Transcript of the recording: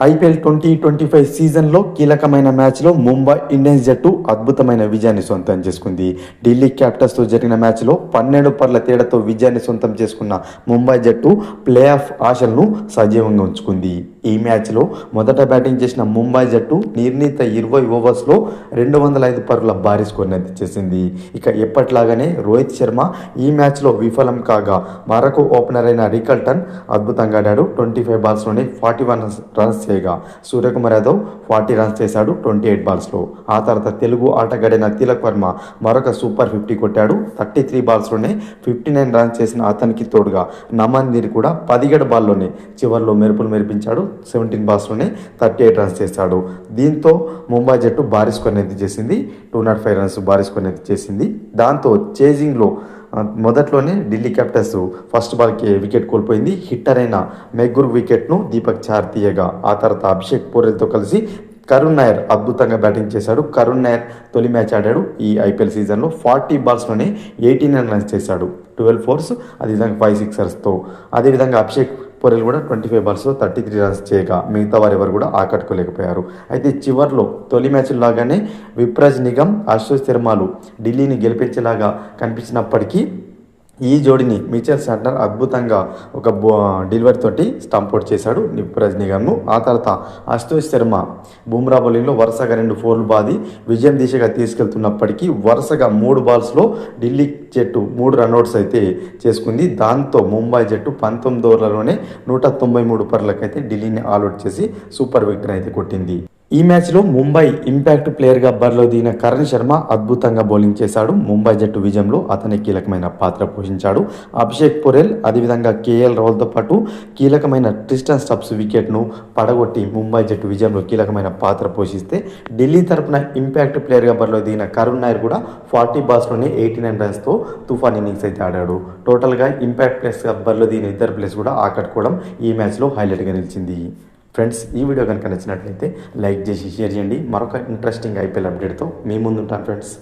IPL twenty twenty five సీజన్లో కీలకమైన మ్యాచ్లో ముంబై ఇండియన్స్ జట్టు అద్భుతమైన విజయాన్ని సొంతం చేసుకుంది. ఢిల్లీ క్యాపిటల్స్తో జరిగిన మ్యాచ్లో పన్నెండు పర్ల తేడాతో విజయాన్ని సొంతం చేసుకున్న ముంబై జట్టు ప్లే ఆఫ్ ఆశలను సజీవంగా ఉంచుకుంది. ఈ మ్యాచ్లో మొదట బ్యాటింగ్ చేసిన ముంబై జట్టు నిర్ణీత ఇరవై ఓవర్స్లో రెండు వందల ఐదు పరుగుల భారీ స్కోర్ని చేసింది. ఇక ఎప్పట్లాగానే రోహిత్ శర్మ ఈ మ్యాచ్లో విఫలం కాగా మరొక ఓపెనర్ అయిన రికల్టన్ అద్భుతంగా ఆడాడు. ట్వంటీ ఫైవ్ బాల్స్లోనే ఫార్టీ వన్ రన్స్ చేయగా సూర్యకుమార్ యాదవ్ ఫార్టీ రన్స్ చేశాడు ట్వంటీ ఎయిట్ బాల్స్లో. ఆ తర్వాత తెలుగు ఆటగాడైన తిలక్ వర్మ మరొక సూపర్ ఫిఫ్టీ కొట్టాడు. థర్టీ త్రీ బాల్స్లోనే ఫిఫ్టీ నైన్ రన్స్ చేసిన అతనికి తోడుగా నమన్ నీర్ కూడా పదిహేడు బాల్లోనే చివరిలో మెరుపులు మెరిపించాడు. సెవెంటీన్ బాల్స్లోనే థర్టీ ఎయిట్ రన్స్ చేశాడు దీంతో ముంబై జట్టు భారీ స్కోర్ అనేది చేసింది. టూ నాట్ ఫైవ్ రన్స్ భారీ స్కోర్ అనేది చేసింది. దాంతో చేజింగ్లో మొదట్లోనే ఢిల్లీ క్యాపిటల్స్ ఫస్ట్ బాల్కి వికెట్ కోల్పోయింది. హిట్టర్ అయిన మెగ్గురు వికెట్ను దీపక్ చార్ తీయగా ఆ తర్వాత అభిషేక్ పోరెల్తో కలిసి కరుణ్ నాయర్ అద్భుతంగా బ్యాటింగ్ చేశాడు. కరుణ్ నాయర్ తొలి మ్యాచ్ ఆడాడు. ఈ ఐపీఎల్ సీజన్లో ఫార్టీ బాల్స్లోనే ఎయిటీ నైన్ రన్స్ చేశాడు. ట్వెల్వ్ ఫోర్స్ అదేవిధంగా ఫైవ్ సిక్సర్స్తో అదేవిధంగా అభిషేక్ పొరెల్ కూడా ట్వంటీ ఫైవ్ బాల్స్లో థర్టీ త్రీ రన్స్ చేయగా మిగతా వారు ఎవరు కూడా ఆకట్టుకోలేకపోయారు. అయితే చివర్లో తొలి మ్యాచ్ లాగానే విప్రాజ్ నిగమ్ అశోక్ శర్మలు ఢిల్లీని గెలిపించేలాగా కనిపించినప్పటికీ ఈ జోడిని మిచెల్ శాంటర్ అద్భుతంగా ఒక బో డెలివరీ తోటి స్టంప్ అవుట్ చేశాడు నిప్రాజ్ నిగమ్ను. ఆ తర్వాత అశుతోష్ శర్మ బుమ్రా బౌలింగ్లో వరుసగా రెండు ఫోర్లు బాది విజయం దిశగా తీసుకెళ్తున్నప్పటికీ వరుసగా మూడు బాల్స్లో ఢిల్లీ జట్టు మూడు రన్అట్స్ అయితే చేసుకుంది. దాంతో ముంబై జట్టు పంతొమ్మిది ఓవర్లలోనే నూట తొంభై మూడు పర్లకైతే ఢిల్లీని ఆల్అౌట్ చేసి సూపర్ విక్టరీ అయితే కొట్టింది. ఈ మ్యాచ్లో ముంబై ఇంపాక్ట్ ప్లేయర్గా బరిలో దిగిన కరణ్ శర్మ అద్భుతంగా బౌలింగ్ చేశాడు. ముంబై జట్టు విజయంలో అతని కీలకమైన పాత్ర పోషించాడు. అభిషేక్ పొరెల్ అదేవిధంగా కేఎల్ రావుల్తో పాటు కీలకమైన ట్రిస్టన్ స్టబ్స్ వికెట్ను పడగొట్టి ముంబై జట్టు విజయంలో కీలకమైన పాత్ర పోషిస్తే ఢిల్లీ తరపున ఇంపాక్ట్ ప్లేయర్గా బరిలో దిగిన కరుణ్ నాయర్ కూడా ఫార్టీ బాల్స్లోనే ఎయిటీ నైన్ రన్స్తో తుఫాన్ ఇన్నింగ్స్ అయితే ఆడాడు. టోటల్గా ఇంపాక్ట్ ప్లేయర్స్గా బరిలో దిగిన ఇద్దరు ప్లేయర్స్ కూడా ఆకట్టుకోవడం ఈ మ్యాచ్లో హైలైట్గా నిలిచింది. ఫ్రెండ్స్ ఈ వీడియో కనుక నచ్చినట్లయితే లైక్ చేసి షేర్ చేయండి. మరొక ఇంట్రెస్టింగ్ ఐపీఎల్ అప్డేట్తో మీ ముందు ఉంటాను ఫ్రెండ్స్